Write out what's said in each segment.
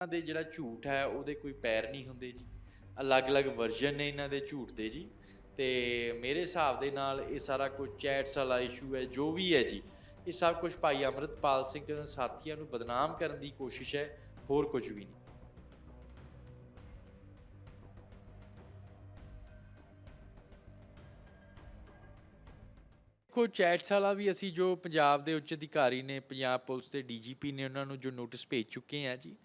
ਦੇ ਜਿਹੜਾ ਝੂਠ ਹੈ, ਉਹਦੇ ਕੋਈ ਪੈਰ ਨਹੀਂ ਹੁੰਦੇ ਜੀ। ਅਲੱਗ-ਅਲੱਗ ਵਰਜ਼ਨ ਨੇ ਇਹਨਾਂ ਦੇ ਝੂਠ ਦੇ ਜੀ। ਤੇ ਮੇਰੇ ਹਿਸਾਬ ਦੇ ਨਾਲ ਇਹ ਸਾਰਾ ਕੁਝ ਚੈਟਸ ਵਾਲਾ ਇਸ਼ੂ ਹੈ, ਜੋ ਵੀ ਹੈ ਜੀ, ਇਹ ਸਭ ਕੁਝ ਭਾਈ ਅਮਰਤਪਾਲ ਸਿੰਘ ਤੇ ਉਹਨਾਂ ਸਾਥੀਆਂ ਨੂੰ ਬਦਨਾਮ ਕਰਨ ਦੀ ਕੋਸ਼ਿਸ਼ ਹੈ, ਹੋਰ ਕੁਝ ਵੀ ਨਹੀਂ। ਦੇਖੋ ਚੈਟਸ ਵਾਲਾ ਵੀ ਅਸੀਂ ਜੋ ਪੰਜਾਬ ਦੇ ਉੱਚ ਅਧਿਕਾਰੀ ਨੇ, ਪੰਜਾਬ ਪੁਲਿਸ ਦੇ ਡੀਜੀਪੀ ਨੇ ਉਹਨਾਂ ਨੂੰ ਜੋ ਨੋਟਿਸ ਭੇਜ ਚੁੱਕੇ ਆ ਜੀ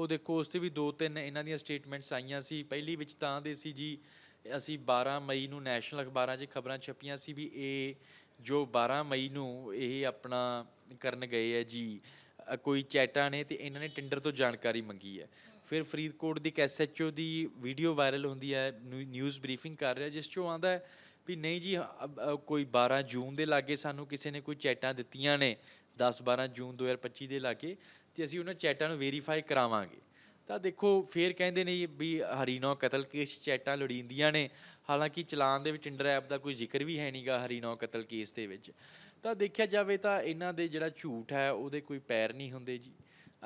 ਉਹ ਦੇਖੋ, ਉਸ ਤੇ ਵੀ ਦੋ ਤਿੰਨ ਇਹਨਾਂ ਦੀਆਂ ਸਟੇਟਮੈਂਟਸ ਆਈਆਂ ਸੀ। ਪਹਿਲੀ ਵਿੱਚ ਤਾਂ ਦੇ ਸੀ ਜੀ, ਅਸੀਂ 12 ਮਈ ਨੂੰ ਨੈਸ਼ਨਲ ਅਖਬਾਰਾਂ 'ਚ ਖਬਰਾਂ ਛਪੀਆਂ ਸੀ ਵੀ ਇਹ ਜੋ 12 ਮਈ ਨੂੰ ਇਹ ਆਪਣਾ ਕਰਨ ਗਏ ਹੈ ਜੀ ਕੋਈ ਚੈਟਾਂ ਨੇ ਤੇ ਇਹਨਾਂ ਨੇ ਟੈਂਡਰ ਤੋਂ ਜਾਣਕਾਰੀ ਮੰਗੀ ਹੈ। ਫਿਰ ਫਰੀਦਕੋਟ ਦੀ ਐਸਐਚਓ ਦੀ ਵੀਡੀਓ ਵਾਇਰਲ ਹੁੰਦੀ ਹੈ, ਨਿਊ- ਨਿਊਜ਼ ਬਰੀਫਿੰਗ ਕਰ ਰਿਹਾ, ਜਿਸ 'ਚੋਂ ਆਉਂਦਾ ਹੈ ਵੀ ਨਹੀਂ ਜੀ ਕੋਈ 12 ਜੂਨ ਦੇ ਲਾਗੇ ਸਾਨੂੰ ਕਿਸੇ ਨੇ ਕੋਈ ਚੈਟਾਂ ਦਿੱਤੀਆਂ ਨੇ 10 12 ਜੂਨ 2025 ਦੇ ਲਾਗੇ ਤੇ ਅਸੀਂ ਉਹਨਾਂ ਚੈਟਾਂ ਨੂੰ ਵੈਰੀਫਾਈ ਕਰਾਵਾਂਗੇ। ਤਾਂ ਦੇਖੋ, ਫੇਰ ਕਹਿੰਦੇ ਨੇ ਵੀ ਹਰੀਨੌ ਕਤਲ ਕੇਸ ਚੈਟਾਂ ਲੋੜੀਂਦੀਆਂ ਨੇ। ਹਾਲਾਂਕਿ ਚਲਾਨ ਦੇ ਵਿੱਚ ਟਿੰਡਰ ਐਪ ਦਾ ਕੋਈ ਜ਼ਿਕਰ ਵੀ ਹੈ ਨਹੀਂਗਾ ਹਰੀਨੋ ਕਤਲ ਕੇਸ ਦੇ ਵਿੱਚ। ਤਾਂ ਦੇਖਿਆ ਜਾਵੇ ਤਾਂ ਇਹਨਾਂ ਦੇ ਜਿਹੜਾ ਝੂਠ ਹੈ, ਉਹਦੇ ਕੋਈ ਪੈਰ ਨਹੀਂ ਹੁੰਦੇ ਜੀ।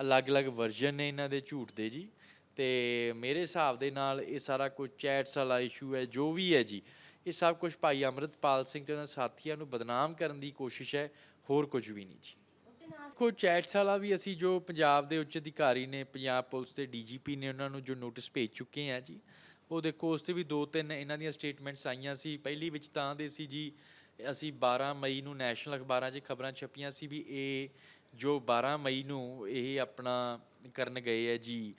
ਅਲੱਗ-ਅਲੱਗ ਵਰਜ਼ਨ ਨੇ ਇਹਨਾਂ ਦੇ ਝੂਠ ਦੇ ਜੀ। ਤੇ ਮੇਰੇ ਹਿਸਾਬ ਦੇ ਨਾਲ ਇਹ ਸਾਰਾ ਕੁਝ ਚੈਟਸ ਵਾਲਾ ਇਸ਼ੂ ਹੈ, ਜੋ ਵੀ ਹੈ ਜੀ, ਇਹ ਸਭ ਕੁਝ ਭਾਈ ਅਮਰਤਪਾਲ ਸਿੰਘ ਤੇ ਉਹਨਾਂ ਸਾਥੀਆਂ ਨੂੰ ਬਦਨਾਮ ਕਰਨ ਦੀ ਕੋਸ਼ਿਸ਼ ਹੈ, ਹੋਰ ਕੁਝ ਵੀ ਨਹੀਂ ਜੀ। ਦੇਖੋ ਚੈਟਸ ਵਾਲਾ ਵੀ ਅਸੀਂ ਜੋ ਪੰਜਾਬ ਦੇ ਉੱਚ ਅਧਿਕਾਰੀ ਨੇ, ਪੰਜਾਬ ਪੁਲਿਸ ਦੇ ਡੀਜੀਪੀ ਨੇ ਉਹਨਾਂ ਨੂੰ ਜੋ ਨੋਟਿਸ ਭੇਜ ਚੁੱਕੇ ਆ ਜੀ, ਉਹ ਦੇਖੋ, ਉਸ ਤੇ ਵੀ ਦੋ ਤਿੰਨ ਇਹਨਾਂ ਦੀਆਂ ਸਟੇਟਮੈਂਟਸ ਆਈਆਂ ਸੀ। ਪਹਿਲੀ ਵਿੱਚ ਤਾਂ ਦੇ ਸੀ ਜੀ, ਅਸੀਂ 12 ਮਈ ਨੂੰ ਨੈਸ਼ਨਲ ਅਖਬਾਰਾਂ 'ਚ ਖਬਰਾਂ ਛਪੀਆਂ ਸੀ ਵੀ ਇਹ ਜੋ 12 ਮਈ ਨੂੰ ਇਹ ਆਪਣਾ ਕਰਨ ਗਏ ਹੈ ਜੀ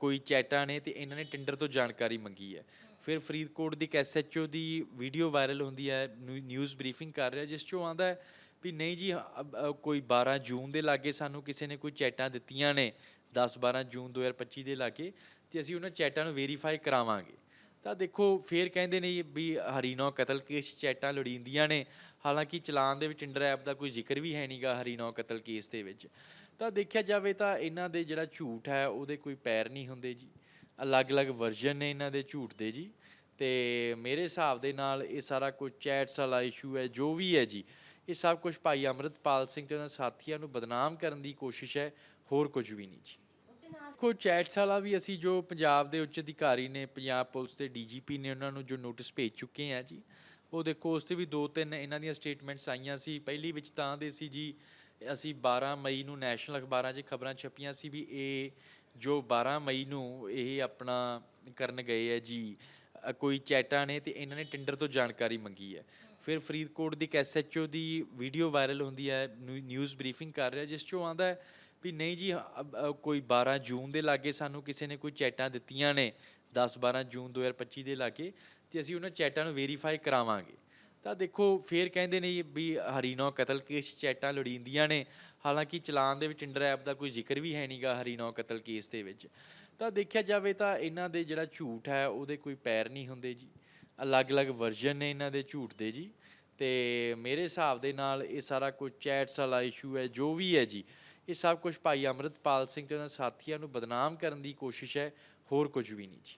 ਕੋਈ ਚੈਟਾਂ ਨੇ ਤੇ ਇਹਨਾਂ ਨੇ ਟੈਂਡਰ ਤੋਂ ਜਾਣਕਾਰੀ ਮੰਗੀ ਹੈ। ਫਿਰ ਫਰੀਦਕੋਟ ਦੀ ਐਸਐਚਓ ਦੀ ਵੀਡੀਓ ਵਾਇਰਲ ਹੁੰਦੀ ਹੈ, ਨਿਊ- ਨਿਊਜ਼ ਬਰੀਫਿੰਗ ਕਰ ਰਿਹਾ, ਜਿਸ 'ਚੋਂ ਆਉਂਦਾ ਹੈ ਵੀ ਨਹੀਂ ਜੀ, ਅ- ਅ- ਕੋਈ 12 ਜੂਨ ਦੇ ਲਾਗੇ ਸਾਨੂੰ ਕਿਸੇ ਨੇ ਕੋਈ ਚੈਟਾਂ ਦਿੱਤੀਆਂ ਨੇ 10 12 ਜੂਨ 2025 ਦੇ ਲਾਗੇ, ਤੇ ਅਸੀਂ ਉਹਨਾਂ ਚੈਟਾਂ ਨੂੰ ਵੈਰੀਫਾਈ ਕਰਾਵਾਂਗੇ। ਤਾਂ ਦੇਖੋ, ਫੇਰ ਕਹਿੰਦੇ ਨੇ ਵੀ ਹਰੀਨੌ ਕਤਲ ਕੇਸ 'ਚ ਚੈਟਾਂ ਲੋੜੀਂਦੀਆਂ ਨੇ, ਹਾਲਾਂਕਿ ਚਲਾਨ ਦੇ ਵਿੱਚ ਟਿੰਡਰ ਐਪ ਦਾ ਕੋਈ ਜ਼ਿਕਰ ਵੀ ਹੈ ਨਹੀਂਗਾ ਹਰੀਨੋ ਕਤਲ ਕੇਸ ਦੇ ਵਿੱਚ। ਤਾਂ ਦੇਖਿਆ ਜਾਵੇ ਤਾਂ ਇਹਨਾਂ ਦੇ ਜਿਹੜਾ ਝੂਠ ਹੈ, ਉਹਦੇ ਕੋਈ ਪੈਰ ਨਹੀਂ ਹੁੰਦੇ ਜੀ। ਅਲੱਗ-ਅਲੱਗ ਵਰਜ਼ਨ ਨੇ ਇਹਨਾਂ ਦੇ ਝੂਠ ਦੇ ਜੀ। ਤੇ ਮੇਰੇ ਹਿਸਾਬ ਦੇ ਨਾਲ ਇਹ ਸਾਰਾ ਕੁਝ ਚੈਟਸ ਵਾਲਾ ਇਸ਼ੂ ਹੈ ਜੋ ਵੀ ਹੈ ਜੀ ਇਹ ਸਭ ਕੁਝ ਭਾਈ ਅਮਰਤਪਾਲ ਸਿੰਘ ਤੇ ਉਹਨਾਂ ਸਾਥੀਆਂ ਨੂੰ ਬਦਨਾਮ ਕਰਨ ਦੀ ਕੋਸ਼ਿਸ਼ ਹੈ ਹੋਰ ਕੁਝ ਵੀ ਨਹੀਂ ਜੀ। ਦੇਖੋ ਚੈਟਸ ਵਾਲਾ ਵੀ ਅਸੀਂ ਜੋ ਪੰਜਾਬ ਦੇ ਉੱਚ ਅਧਿਕਾਰੀ ਨੇ ਪੰਜਾਬ ਪੁਲਿਸ ਦੇ ਡੀਜੀਪੀ ਨੇ ਉਹਨਾਂ ਨੂੰ ਜੋ ਨੋਟਿਸ ਭੇਜ ਚੁੱਕੇ ਆ ਜੀ ਉਹ ਦੇਖੋ ਉਸ ਤੇ ਵੀ ਦੋ ਤਿੰਨ ਇਹਨਾਂ ਦੀਆਂ ਸਟੇਟਮੈਂਟਸ ਆਈਆਂ ਸੀ। ਪਹਿਲੀ ਵਿੱਚ ਤਾਂ ਦੇ ਸੀ ਜੀ ਅਸੀਂ 12 ਮਈ ਨੂੰ ਨੈਸ਼ਨਲ ਅਖਬਾਰਾਂ 'ਚ ਖਬਰਾਂ ਛਪੀਆਂ ਸੀ ਵੀ ਇਹ ਜੋ 12 ਮਈ ਨੂੰ ਇਹ ਆਪਣਾ ਕਰਨ ਗਏ ਹੈ ਜੀ ਅ, ਕੋਈ ਚੈਟਾਂ ਨੇ ਤੇ ਇਹਨਾਂ ਨੇ ਟੈਂਡਰ ਤੋਂ ਜਾਣਕਾਰੀ ਮੰਗੀ ਹੈ। ਫਿਰ ਫਰੀਦਕੋਟ ਦੀ ਐਸਐਚਓ ਦੀ ਵੀਡੀਓ ਵਾਇਰਲ ਹੁੰਦੀ ਹੈ ਨਿਊ- ਨਿਊਜ਼ ਬਰੀਫਿੰਗ ਕਰ ਰਿਹਾ ਜਿਸ 'ਚੋਂ ਆਉਂਦਾ ਹੈ ਵੀ ਨਹੀਂ ਜੀ ਅ- ਅ- ਕੋਈ 12 ਜੂਨ ਦੇ ਲਾਗੇ ਸਾਨੂੰ ਕਿਸੇ ਨੇ ਕੋਈ ਚੈਟਾਂ ਦਿੱਤੀਆਂ ਨੇ 10 12 ਜੂਨ 2025 ਦੇ ਲਾਗੇ ਤੇ ਅਸੀਂ ਉਹਨਾਂ ਚੈਟਾਂ ਨੂੰ ਵੈਰੀਫਾਈ ਕਰਾਵਾਂਗੇ। ਤਾਂ ਦੇਖੋ, ਫੇਰ ਕਹਿੰਦੇ ਨੇ ਵੀ ਹਰੀਨੌ ਕਤਲ ਕੇਸ ਚੈਟਾਂ ਲੋੜੀਂਦੀਆਂ ਨੇ। ਹਾਲਾਂਕਿ ਚਲਾਨ ਦੇ ਵਿੱਚ ਟਿੰਡਰ ਐਪ ਦਾ ਕੋਈ ਜ਼ਿਕਰ ਵੀ ਹੈ ਨਹੀਂਗਾ ਹਰੀਨੌ ਕਤਲ ਕੇਸ ਦੇ ਵਿੱਚ। ਤਾਂ ਦੇਖਿਆ ਜਾਵੇ ਤਾਂ ਇਹਨਾਂ ਦੇ ਜਿਹੜਾ ਝੂਠ ਹੈ, ਉਹਦੇ ਕੋਈ ਪੈਰ ਨਹੀਂ ਹੁੰਦੇ ਜੀ। ਅਲੱਗ-ਅਲੱਗ ਵਰਜ਼ਨ ਨੇ ਇਹਨਾਂ ਦੇ ਝੂਠ ਦੇ ਜੀ। ਤੇ ਮੇਰੇ ਹਿਸਾਬ ਦੇ ਨਾਲ ਇਹ ਸਾਰਾ ਕੁਝ ਚੈਟਸ ਵਾਲਾ ਇਸ਼ੂ ਹੈ, ਜੋ ਵੀ ਹੈ ਜੀ, ਇਹ ਸਭ ਕੁਝ ਭਾਈ ਅਮਰਤਪਾਲ ਸਿੰਘ ਤੇ ਉਹਨਾਂ ਸਾਥੀਆਂ ਨੂੰ ਬਦਨਾਮ ਕਰਨ ਦੀ ਕੋਸ਼ਿਸ਼ ਹੈ, ਹੋਰ ਕੁਝ ਵੀ ਨਹੀਂ ਜੀ।